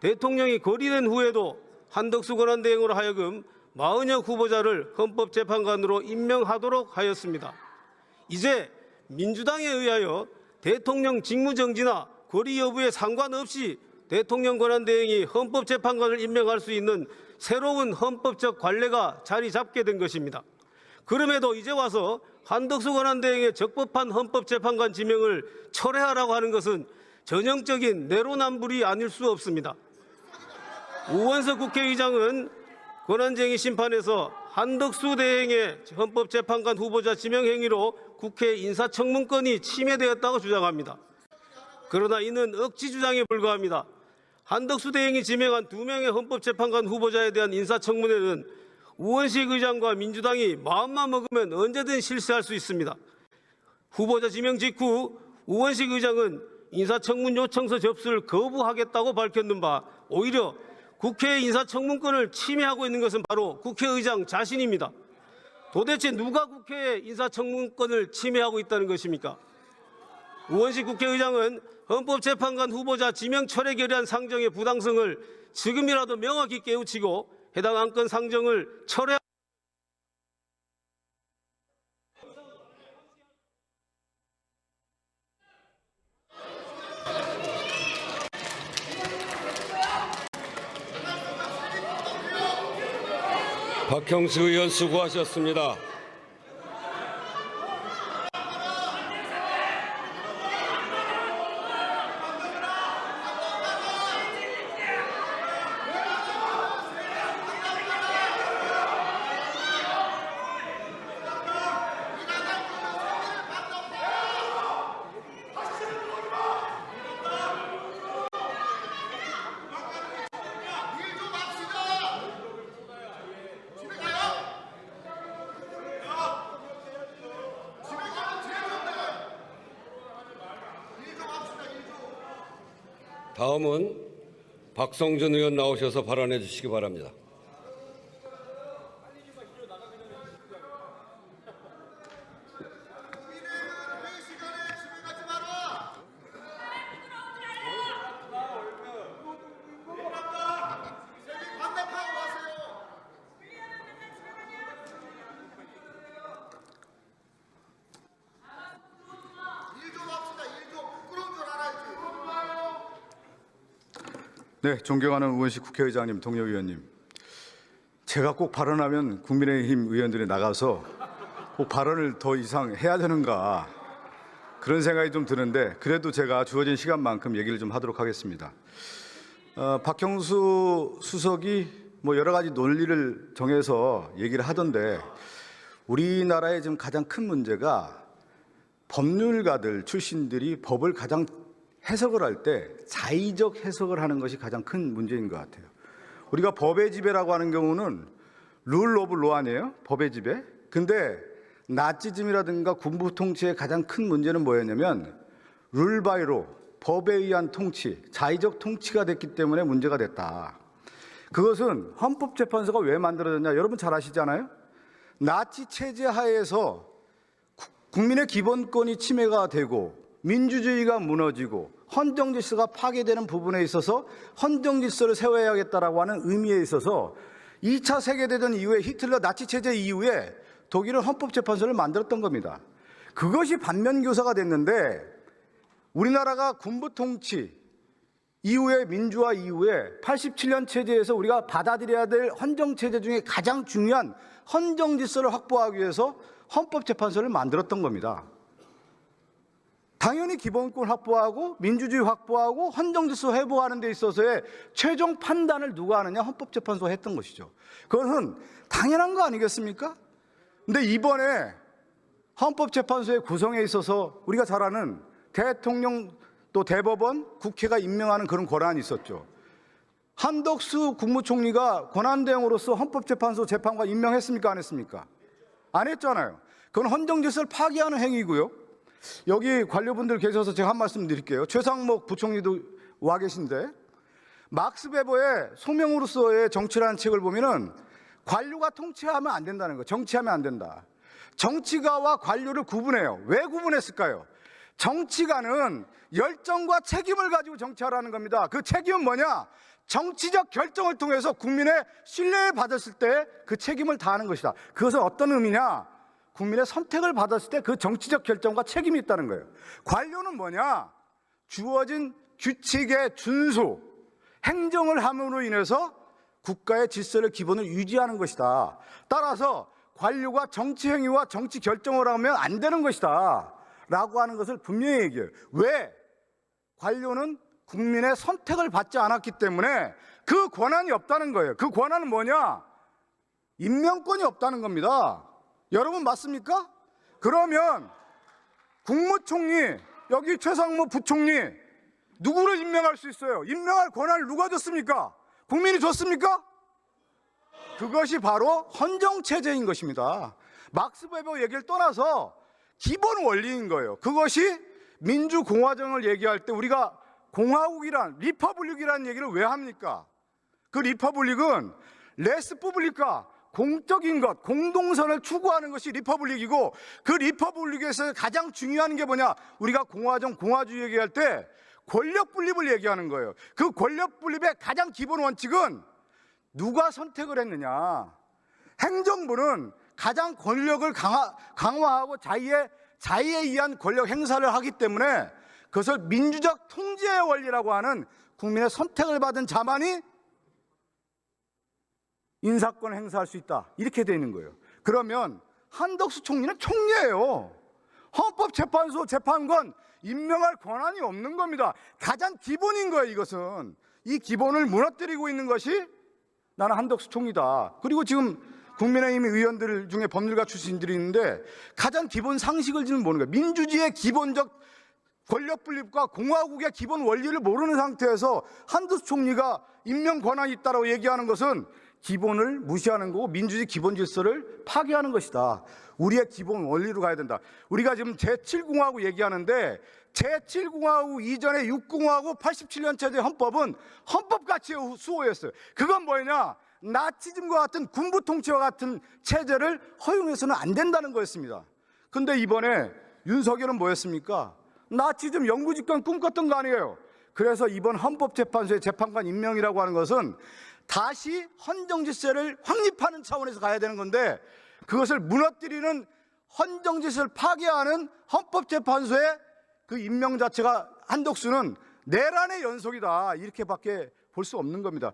대통령이 거리된 후에도 한덕수 권한대행으로 하여금 마은혁 후보자를 헌법재판관으로 임명하도록 하였습니다. 이제 민주당에 의하여 대통령 직무정지나 거리 여부에 상관없이 대통령 권한대행이 헌법재판관을 임명할 수 있는 새로운 헌법적 관례가 자리 잡게 된 것입니다. 그럼에도 이제 와서 한덕수 권한대행의 적법한 헌법재판관 지명을 철회하라고 하는 것은 전형적인 내로남불이 아닐 수 없습니다. 우원석 국회의장은 권한쟁의 심판에서 한덕수 대행의 헌법재판관 후보자 지명 행위로 국회 인사청문권이 침해되었다고 주장합니다. 그러나 이는 억지 주장에 불과합니다. 한덕수 대행이 지명한 두 명의 헌법재판관 후보자에 대한 인사청문회는 우원식 의장과 민주당이 마음만 먹으면 언제든 실시할 수 있습니다. 후보자 지명 직후 우원식 의장은 인사청문 요청서 접수를 거부하겠다고 밝혔는 바 오히려 국회의 인사청문권을 침해하고 있는 것은 바로 국회의장 자신입니다. 도대체 누가 국회의 인사청문권을 침해하고 있다는 것입니까? 우원식 국회의장은 헌법재판관 후보자 지명 철회 결의안 상정의 부당성을 지금이라도 명확히 깨우치고 해당 안건 상정을 철회 박형수 의원 수고하셨습니다. 다음은 박성준 의원 나오셔서 발언해 주시기 바랍니다. 네, 존경하는 우원식 국회의장님, 동료위원님. 제가 꼭 발언하면 국민의힘 의원들이 나가서 꼭 발언을 더 이상 해야 되는가 그런 생각이 좀 드는데 그래도 제가 주어진 시간만큼 얘기를 좀 하도록 하겠습니다. 어, 박형수 수석이 뭐 여러 가지 논리를 정해서 얘기를 하던데 우리나라의 지금 가장 큰 문제가 법률가들 출신들이 법을 가장 해석을 할 때 자의적 해석을 하는 것이 가장 큰 문제인 것 같아요. 우리가 법의 지배라고 하는 경우는 룰 오브 로 아니에요? 법의 지배? 근데 나치즘이라든가 군부 통치의 가장 큰 문제는 뭐였냐면 룰 바이 로 법에 의한 통치, 자의적 통치가 됐기 때문에 문제가 됐다. 그것은 헌법재판소가 왜 만들어졌냐? 여러분 잘 아시잖아요? 나치 체제 하에서 국민의 기본권이 침해가 되고 민주주의가 무너지고 헌정 질서가 파괴되는 부분에 있어서 헌정 질서를 세워야겠다라고 하는 의미에 있어서 2차 세계대전 이후에 히틀러 나치 체제 이후에 독일은 헌법재판소를 만들었던 겁니다. 그것이 반면교사가 됐는데 우리나라가 군부 통치 이후에 민주화 이후에 87년 체제에서 우리가 받아들여야 될 헌정 체제 중에 가장 중요한 헌정 질서를 확보하기 위해서 헌법재판소를 만들었던 겁니다. 당연히 기본권 확보하고 민주주의 확보하고 헌정질서 회복하는 데 있어서의 최종 판단을 누가 하느냐 헌법재판소가 했던 것이죠. 그것은 당연한 거 아니겠습니까? 근데 이번에 헌법재판소의 구성에 있어서 우리가 잘 아는 대통령 또 대법원 국회가 임명하는 그런 권한이 있었죠. 한덕수 국무총리가 권한대행으로서 헌법재판소 재판관 임명했습니까? 안 했습니까? 안 했잖아요. 그건 헌정질서를 파기하는 행위고요. 여기 관료분들 계셔서 제가 한 말씀 드릴게요. 최상목 부총리도 와 계신데 막스 베버의 소명으로서의 정치라는 책을 보면은 관료가 통치하면 안 된다는 거. 정치하면 안 된다. 정치가와 관료를 구분해요. 왜 구분했을까요? 정치가는 열정과 책임을 가지고 정치하라는 겁니다. 그 책임은 뭐냐? 정치적 결정을 통해서 국민의 신뢰를 받았을 때 그 책임을 다하는 것이다. 그것은 어떤 의미냐? 국민의 선택을 받았을 때 그 정치적 결정과 책임이 있다는 거예요. 관료는 뭐냐? 주어진 규칙의 준수, 행정을 함으로 인해서 국가의 질서를 기본을 유지하는 것이다. 따라서 관료가 정치 행위와 정치 결정을 하면 안 되는 것이다. 라고 하는 것을 분명히 얘기해요. 왜? 관료는 국민의 선택을 받지 않았기 때문에 그 권한이 없다는 거예요. 그 권한은 뭐냐? 임명권이 없다는 겁니다. 여러분 맞습니까? 그러면 국무총리, 여기 최상무 부총리, 누구를 임명할 수 있어요? 임명할 권한을 누가 줬습니까? 국민이 줬습니까? 그것이 바로 헌정체제인 것입니다. 막스 베버 얘기를 떠나서 기본 원리인 거예요. 그것이 민주공화정을 얘기할 때 우리가 공화국이란, 리퍼블릭이라는 얘기를 왜 합니까? 그 리퍼블릭은 레스 뿌블리카, 공적인 것, 공동선을 추구하는 것이 리퍼블릭이고 그 리퍼블릭에서 가장 중요한 게 뭐냐? 우리가 공화정, 공화주의 얘기할 때 권력 분립을 얘기하는 거예요. 그 권력 분립의 가장 기본 원칙은 누가 선택을 했느냐? 행정부는 가장 권력을 강화, 강화하고 자의에, 자의에 의한 권력 행사를 하기 때문에 그것을 민주적 통제의 원리라고 하는 국민의 선택을 받은 자만이 인사권 행사할 수 있다. 이렇게 되어 있는 거예요. 그러면 한덕수 총리는 총리예요. 헌법재판소 재판관 임명할 권한이 없는 겁니다. 가장 기본인 거예요, 이것은. 이 기본을 무너뜨리고 있는 것이 나는 한덕수 총리다. 그리고 지금 국민의힘 의원들 중에 법률가 출신들이 있는데 가장 기본 상식을 지금 모르는 거예요. 민주주의의 기본적 권력 분립과 공화국의 기본 원리를 모르는 상태에서 한덕수 총리가 임명 권한이 있다고 얘기하는 것은 기본을 무시하는 거고 민주주의 기본 질서를 파괴하는 것이다. 우리의 기본 원리로 가야 된다. 우리가 지금 제7공화국 얘기하는데 제7공화국 이전에 6공화국 87년 체 제 헌법은 헌법 가치의 수호였어요. 그건 뭐냐? 나치즘과 같은 군부 통치와 같은 체제를 허용해서는 안 된다는 거였습니다. 근데 이번에 윤석열은 뭐였습니까? 나치즘 영구 집권 꿈꿨던 거 아니에요. 그래서 이번 헌법재판소의 재판관 임명이라고 하는 것은 다시 헌정 질서를 확립하는 차원에서 가야 되는 건데 그것을 무너뜨리는 헌정 질서를 파괴하는 헌법재판소의 그 임명 자체가 한덕수는 내란의 연속이다 이렇게밖에 볼 수 없는 겁니다.